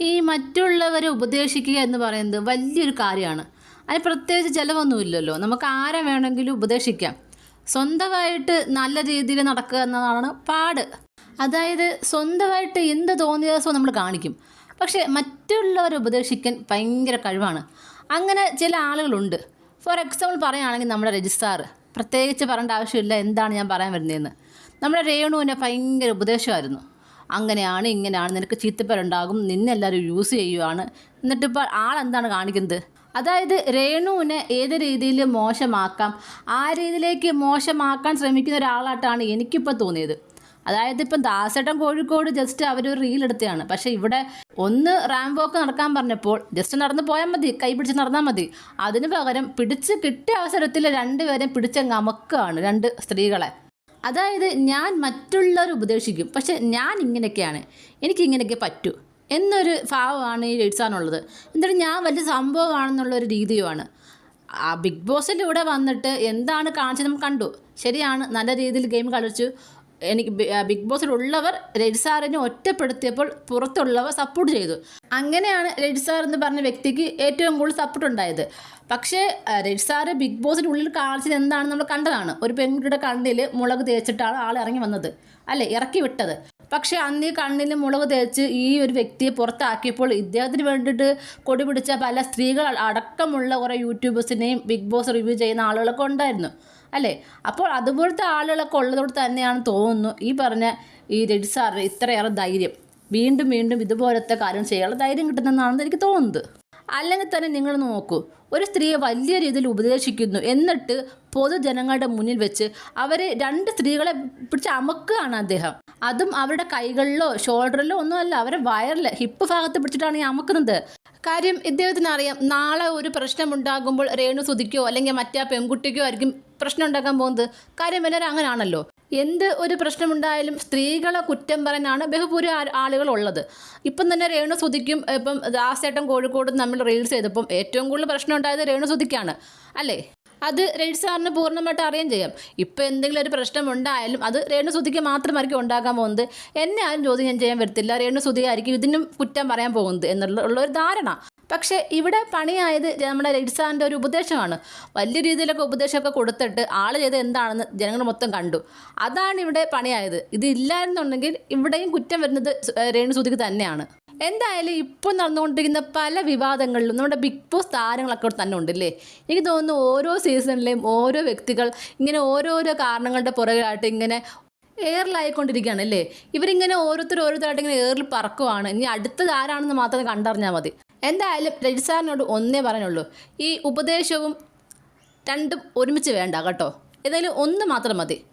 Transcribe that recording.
ഈ മറ്റുള്ളവരെ ഉപദേശിക്കുക എന്ന് പറയുന്നത് വലിയൊരു കാര്യമാണ്. അതിന് പ്രത്യേകിച്ച് ചിലവൊന്നുമില്ലല്ലോ. നമുക്ക് ആരെ വേണമെങ്കിലും ഉപദേശിക്കാം. സ്വന്തമായിട്ട് നല്ല രീതിയിൽ നടക്കുക എന്നതാണ് പാട്. അതായത് സ്വന്തമായിട്ട് എന്ത് തോന്നിയ ദിവസവും നമ്മൾ കാണിക്കും. പക്ഷേ മറ്റുള്ളവരെ ഉപദേശിക്കാൻ ഭയങ്കര കഴിവാണ്. അങ്ങനെ ചില ആളുകളുണ്ട്. ഫോർ എക്സാമ്പിൾ പറയുകയാണെങ്കിൽ നമ്മുടെ രജിസ്ട്രാർ പ്രത്യേകിച്ച് പറയേണ്ട ആവശ്യമില്ല എന്താണ് ഞാൻ പറയാൻ വരുന്നതെന്ന്. നമ്മുടെ രേണുവിനെ ഭയങ്കര ഉപദേശമായിരുന്നു. അങ്ങനെയാണ് ഇങ്ങനെയാണ് നിനക്ക് ചീത്തപ്പേരുണ്ടാകും നിന്നെ എല്ലാവരും യൂസ് ചെയ്യുവാണ്. എന്നിട്ടിപ്പോൾ ആളെന്താണ് കാണിക്കുന്നത്? അതായത് രേണുവിനെ ഏത് രീതിയിൽ മോശമാക്കാം ആ രീതിയിലേക്ക് മോശമാക്കാൻ ശ്രമിക്കുന്ന ഒരാളായിട്ടാണ് എനിക്കിപ്പോൾ തോന്നിയത്. അതായത് ഇപ്പം ദാസേട്ടൻ കോഴിക്കോട് ജസ്റ്റ് അവരൊരു റീൽ എടുത്തതാണ്. പക്ഷേ ഇവിടെ ഒന്ന് റാം വോക്ക് നടക്കാൻ പറഞ്ഞപ്പോൾ ജസ്റ്റ് നടന്ന് പോയാൽ മതി കൈ പിടിച്ച് നടന്നാൽ മതി. അതിന് പകരം പിടിച്ച് കിട്ടിയ അവസരത്തിൽ രണ്ടുപേരെയും പിടിച്ചങ്ങ് അമക്കുകയാണ് രണ്ട് സ്ത്രീകളെ. അതായത് ഞാൻ മറ്റുള്ളവർ ഉപദേശിക്കും. പക്ഷെ ഞാൻ ഇങ്ങനെയൊക്കെയാണ്. എനിക്ക് ഇങ്ങനെയൊക്കെ പറ്റൂ. എന്നൊരു ഭാവമാണ് ഈ എഴുത്താനുള്ളത് എന്നിട്ട് ഞാൻ വലിയ സംഭവമാണെന്നുള്ളൊരു രീതിയുമാണ്. ആ ബിഗ് ബോസിലൂടെ വന്നിട്ട് എന്താണ് കാണിച്ചത് നമ്മൾ കണ്ടു. ശരിയാണ് നല്ല രീതിയിൽ ഗെയിം കളിച്ചു. എനിക്ക് ബിഗ് ബോസിലുള്ളവർ രജി സാറിനെ ഒറ്റപ്പെടുത്തിയപ്പോൾ പുറത്തുള്ളവർ സപ്പോർട്ട് ചെയ്തു. അങ്ങനെയാണ് രജി സാർ എന്ന് പറഞ്ഞ വ്യക്തിക്ക് ഏറ്റവും കൂടുതൽ സപ്പോർട്ട് ഉണ്ടായത്. പക്ഷേ രജി സാറ് ബിഗ് ബോസിന്റെ ഉള്ളിൽ കാണിച്ചത് എന്താണെന്ന് നമ്മൾ കണ്ടതാണ്. ഒരു പെൺകുട്ടിയുടെ കണ്ണിൽ മുളക് തേച്ചിട്ടാണ് ആൾ ഇറങ്ങി വന്നത്. അല്ലേ? ഇറക്കി വിട്ടത്. പക്ഷേ അന്ന് ഈ കണ്ണിൽ മുളക് തേച്ച് ഈ ഒരു വ്യക്തിയെ പുറത്താക്കിയപ്പോൾ ഇദ്ദേഹത്തിന് വേണ്ടിയിട്ട് കൊടി പിടിച്ച പല സ്ത്രീകൾ അടക്കമുള്ള കുറേ യൂട്യൂബേഴ്സിനെയും ബിഗ് ബോസ് റിവ്യൂ ചെയ്യുന്ന ആളുകളൊക്കെ ഉണ്ടായിരുന്നു. അല്ലേ? അപ്പോൾ അതുപോലത്തെ ആളുകളൊക്കെ ഉള്ളതോട് തന്നെയാണ് തോന്നുന്നു ഈ പറഞ്ഞ ഈ രജി സാറിന് ഇത്രയേറെ ധൈര്യം. വീണ്ടും വീണ്ടും ഇതുപോലത്തെ കാര്യം ചെയ്യാനുള്ള ധൈര്യം കിട്ടുന്നതെന്നാണെന്ന് എനിക്ക് തോന്നുന്നത്. അല്ലെങ്കിൽ തന്നെ നിങ്ങൾ നോക്കൂ ഒരു സ്ത്രീയെ വലിയ രീതിയിൽ ഉപദേശിക്കുന്നു എന്നിട്ട് പൊതുജനങ്ങളുടെ മുന്നിൽ വെച്ച് അവരെ രണ്ട് സ്ത്രീകളെ പിടിച്ച് അമക്കുകയാണ് അദ്ദേഹം. അതും അവരുടെ കൈകളിലോ ഷോൾഡറിലോ ഒന്നുമല്ല അവരെ വയറിൽ ഹിപ്പ് ഭാഗത്ത് പിടിച്ചിട്ടാണ് ഈ അമക്കുന്നത്. കാര്യം ഇദ്ദേഹത്തിന് അറിയാം നാളെ ഒരു പ്രശ്നമുണ്ടാകുമ്പോൾ രേണു സുധിക്കോ അല്ലെങ്കിൽ മറ്റേ പെൺകുട്ടിക്കോ ആയിരിക്കും പ്രശ്നം ഉണ്ടാക്കാൻ പോകുന്നത്. കാര്യം എല്ലാവരും അങ്ങനെയാണല്ലോ എന്ത് ഒരു പ്രശ്നമുണ്ടായാലും സ്ത്രീകളെ കുറ്റം പറയാനാണ് ബഹുഭൂരി ആളുകൾ ഉള്ളത് ഇപ്പം തന്നെ രേണു സുധിക്കും ഇപ്പം ദാസേട്ടൻ കോഴിക്കോട് നമ്മൾ റീൽസ് ചെയ്തപ്പം ഏറ്റവും കൂടുതൽ പ്രശ്നം ഉണ്ടായത് രേണു സുധിക്കാണ്. അല്ലേ? അത് രേണു സാറിന് പൂർണമായിട്ട് അറിയാൻ ചെയ്യാം. ഇപ്പോൾ എന്തെങ്കിലും ഒരു പ്രശ്നം ഉണ്ടായാലും അത് രേണു സുധിക്ക് മാത്രമായിരിക്കും ഉണ്ടാക്കാൻ പോകുന്നത്. എന്നെ ആരും ചോദ്യം ഞാൻ ചെയ്യാൻ വരത്തില്ല. രേണു സുധിയായിരിക്കും ഇതിനും കുറ്റം പറയാൻ പോകുന്നത് എന്നുള്ള ഒരു ധാരണ. പക്ഷേ ഇവിടെ പണിയായത് നമ്മുടെ രജിസാറിന്റെ ഒരു ഉപദേശമാണ്. വലിയ രീതിയിലൊക്കെ ഉപദേശമൊക്കെ കൊടുത്തിട്ട് ആൾ ചെയ്ത് എന്താണെന്ന് ജനങ്ങൾ മൊത്തം കണ്ടു. അതാണ് ഇവിടെ പണിയായത്. ഇത് എന്നുണ്ടെങ്കിൽ ഇവിടെയും കുറ്റം വരുന്നത് രേണു സുധിക്ക് തന്നെയാണ്. എന്തായാലും ഇപ്പോൾ നടന്നുകൊണ്ടിരിക്കുന്ന പല വിവാദങ്ങളിലും നമ്മുടെ ബിഗ് ബോസ് താരങ്ങളൊക്കെ തന്നെ ഉണ്ടല്ലേ? എനിക്ക് തോന്നുന്നു ഓരോ സീസണിലെയും ഓരോ വ്യക്തികൾ ഇങ്ങനെ ഓരോരോ കാരണങ്ങളുടെ പുറകിലായിട്ട് ഇങ്ങനെ എയറിലായിക്കൊണ്ടിരിക്കുകയാണ് അല്ലേ? ഇവരിങ്ങനെ ഓരോരുത്തർ ഓരോരുത്തരായിട്ട് ഇങ്ങനെ എയറിൽ പറക്കുവാണ്. ഇനി അടുത്തത് ആരാണെന്ന് മാത്രം കണ്ടറിഞ്ഞാൽ മതി. എന്തായാലും രജിസാറിനോട് ഒന്നേ പറഞ്ഞുള്ളൂ ഈ ഉപദേശവും രണ്ടും ഒരുമിച്ച് വേണ്ട കേട്ടോ. ഏതായാലും ഒന്ന് മാത്രം മതി.